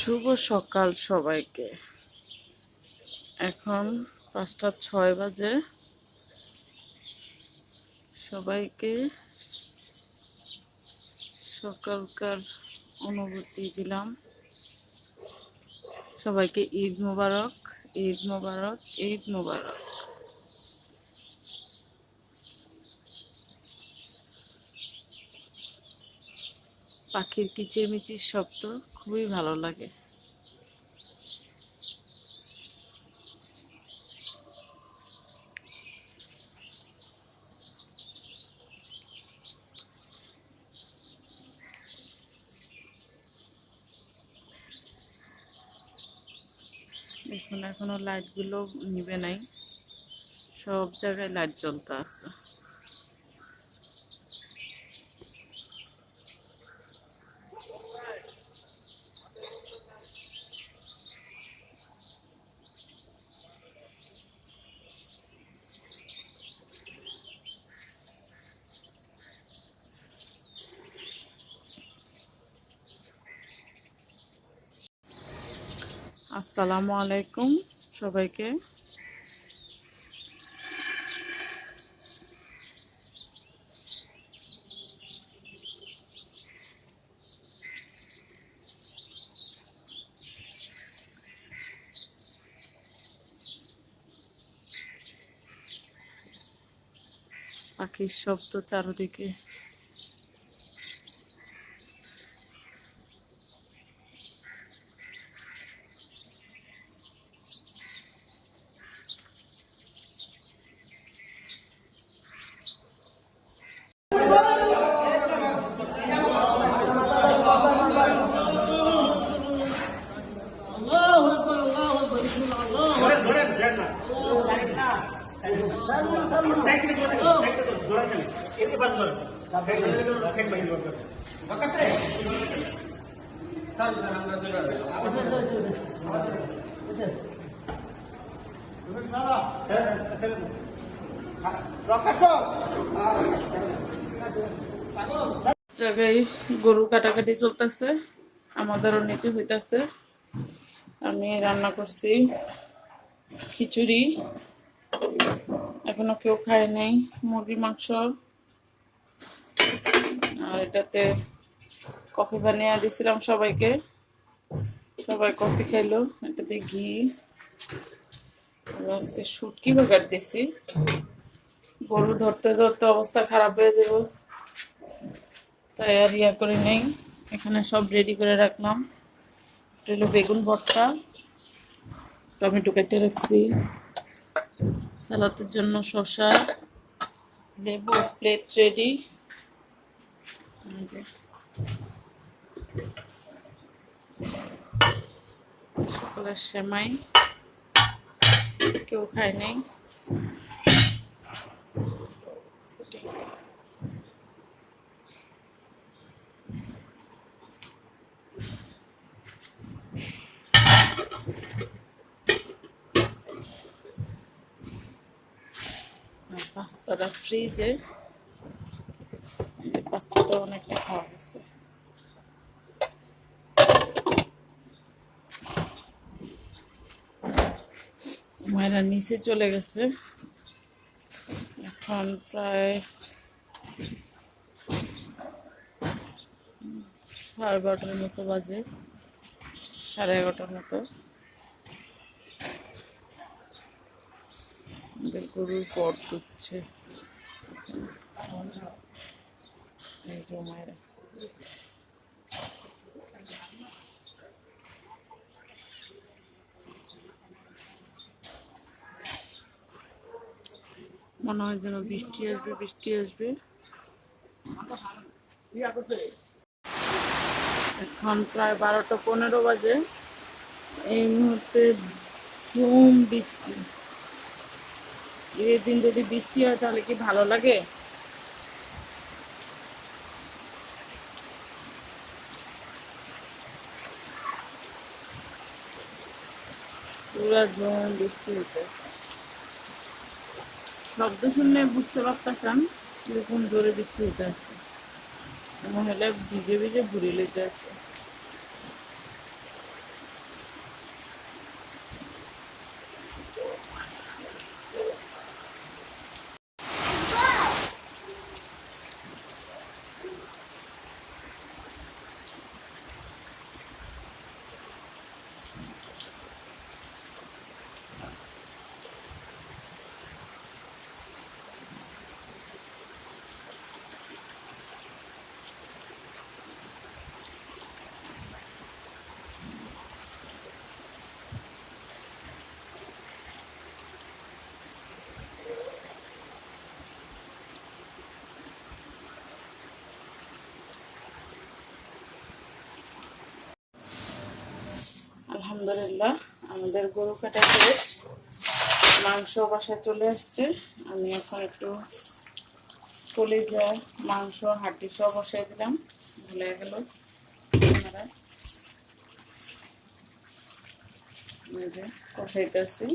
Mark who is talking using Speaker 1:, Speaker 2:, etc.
Speaker 1: শুভ সকাল সবাইকে। এখন পাঁচটা ছয় বাজে। সবাইকে সকালকার অনুভূতি দিলাম। সবাইকে ঈদ মোবারক ঈদ মোবারক ঈদ মোবারক। পাখির কিচিরমিচির শব্দ খুবই ভালো লাগে। দেখুন, এখনও লাইটগুলো নিবে নাই। সব জায়গায় লাইট জ্বলতে আছে। আসসালামু আলাইকুম সবাইকে। পাখির শব্দ চারদিকে। জায়গায় গরু কাটাকাটি চলতেছে আমাদেরও নিচে হইতাছে। আমি রান্না করছি খিচুড়ি। এখনও কেউ খায় নাই। মুরগির মাংস আর এটাতে কফি বানিয়ে দিছিলাম সবাইকে। সবাই কফি খাইলো, এটাতে ঘি। আজকে শুটকি বাগার দিছি গরু ধরতে ধরতে অবস্থা খারাপ হয়ে যাব। তাই আর ইয়া করে নেই। এখানে সব রেডি করে রাখলাম। এটা হলো বেগুন ভর্তা। টমেটো কেটে রাখছি। সালাতের জন্য শসা লেবু প্লেট রেডি সকালের সেমাই। কেউ খায় নাই। পাস্তাটা ফ্রিজে পাস্তাটা অনেকটা খাওয়া গেছে মায়েরা নিচে চলে গেছে। এখন প্রায় সাড়ে বারোটার মতো বাজে, সাড়ে এগারোটার মতো। আমাদের গরুর পর দিচ্ছে মনে হয় যেন বৃষ্টি আসবে বৃষ্টি আসবে। এখন প্রায় বারোটা পনেরো বাজে। এই মুহূর্তে ঝুম বৃষ্টি। ঈদের দিন যদি বৃষ্টি হয় তাহলে কি ভালো লাগে? শব্দ শুনলে বুঝতে পারতেছেন কীরকম জোরে বৃষ্টি হতে আছে মহিলা ভিজে ভিজে ঘুরে লেতে আছে। আলহামদুলিল্লাহ, আমাদের গরু কাটা শেষ মাংস বাসায় চলে আসছে। আমি এখন একটু কলিজা মাংস, হাড্ডি সব বসাই দিলাম ভুলে গেল আপনারা যে কষাইতেছি